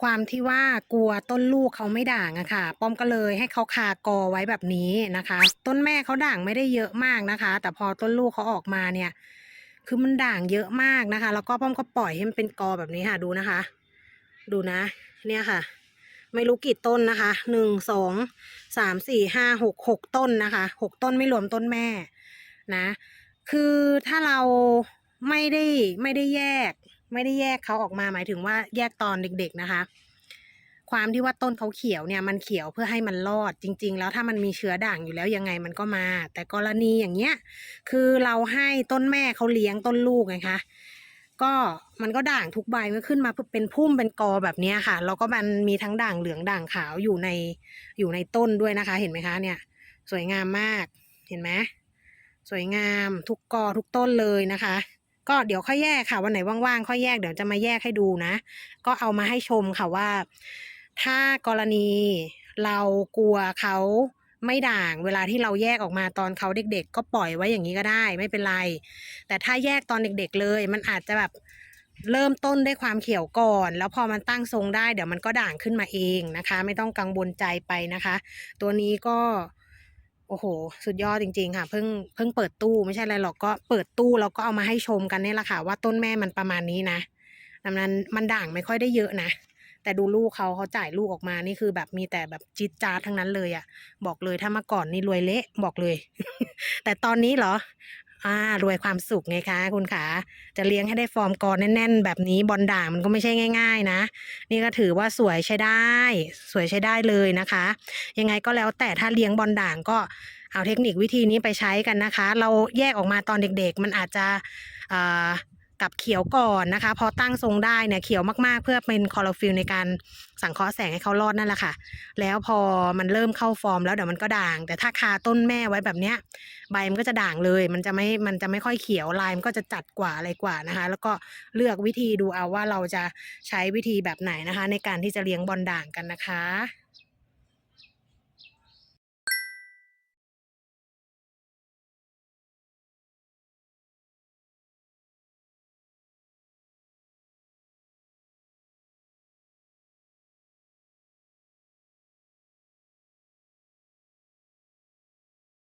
ความที่ว่ากลัวต้นลูกเขาไม่ด่างอะค่ะ ป้อมก็เลยให้เขาคากอไว้แบบนี้นะคะ ต้นแม่เขาด่างไม่ได้เยอะมากนะคะ แต่พอต้นลูกเขาออกมาเนี่ย คือมันด่างเยอะมากนะคะ แล้วก็ป้อมก็ปล่อยให้มันเป็นกอแบบนี้ค่ะดูนะคะ ดูนะ เนี่ยค่ะ ไม่รู้กี่ต้นนะคะหนึ่งสองสามสี่ห้าหกหกต้นนะคะหกต้นไม่รวมต้นแม่นะ คือถ้าเราไม่ได้ไม่ได้แยก ไม่ได้แยกเขาออกมาหมายถึงว่าแยกตอนเด็ก ๆนะคะ ความที่ว่าต้นเขาเขียวเนี่ย มันเขียวเพื่อให้มันรอดจริง ๆ แล้วถ้ามันมีเชื้อด่างอยู่แล้วยังไงมันก็มา แต่กรณีอย่างเงี้ย คือเราให้ต้นแม่เขาเลี้ยงต้นลูกไงคะก็มันก็ด่างทุกใบก็ขึ้นมาเป็นพุ่มเป็นกอแบบนี้ค่ะแล้วก็มันมีทั้งด่างเหลืองด่างขาวอยู่ในอยู่ในต้นด้วยนะคะ เห็นไหมคะเนี่ย สวยงามมากเห็นไหมสวยงามทุกกอทุกต้นเลยนะคะ ก็เดี๋ยวค่อยแยกค่ะ วันไหนว่างๆค่อยแยกเดี๋ยวจะมาแยกให้ดูนะ ก็เอามาให้ชมค่ะว่า ถ้ากรณีเรากลัวเขาไม่ด่างเวลาที่เราแยกออกมาตอนเขาเด็ก ๆ ก็ปล่อยไว้อย่างนี้ก็ได้ไม่เป็นไร แต่ถ้าแยกตอนเด็ก ๆ เลย มันอาจจะแบบเริ่มต้นด้วยความเขียวก่อน แล้วพอมันตั้งทรงได้เดี๋ยวมันก็ด่างขึ้นมาเองนะคะ ไม่ต้องกังวลใจไปนะคะ ตัวนี้ก็ โอ้โห สุดยอดจริง ๆ ค่ะ เพิ่งเพิ่งเปิดตู้ไม่ใช่อะไรหรอกก็เปิดตู้แล้วก็เอามาให้ชมกันนี่แหละค่ะ ว่าต้นแม่มันประมาณนี้นะดังนั้นมันด่างไม่ค่อยได้เยอะนะแต่ดูลูกเขาเขาจ่ายลูกออกมานี่คือแบบมีแต่แบบจิตจาทั้งนั้นเลยอะ่ะ บอกเลยถ้ามาก่อนนี่รวยเละบอกเลย แต่ตอนนี้เหรอ อ่ารวยความสุขไงคะ คุณขาจะเลี้ยงให้ได้ฟอร์มกอแน่น ๆ แบบนี้บอลด่างมันก็ไม่ใช่ง่าย ๆ นะ นี่ก็ถือว่าสวยใช้ได้ สวยใช้ได้เลยนะคะ ยังไงก็แล้วแต่ถ้าเลี้ยงบอลด่างก็เอาเทคนิควิธีนี้ไปใช้กันนะคะ เราแยกออกมาตอนเด็กๆ มันอาจจะอ่า กับเขียวก่อนนะคะ พอตั้งทรงได้เนี่ยเขียวมากๆ เพื่อเป็นคลอโรฟิลในการสังเคราะห์แสงให้เขารอดนั่นแหละค่ะ แล้วพอมันเริ่มเข้าฟอร์มแล้วเดี๋ยวมันก็ด่าง แต่ถ้าคาต้นแม่ไว้แบบเนี้ยใบมันก็จะด่างเลย มันจะไม่มันจะไม่ค่อยเขียวลายมันก็จะจัดกว่าอะไรกว่านะคะ แล้วก็เลือกวิธีดูเอาว่าเราจะใช้วิธีแบบไหนนะคะ ในการที่จะเลี้ยงบอลด่างกันนะคะ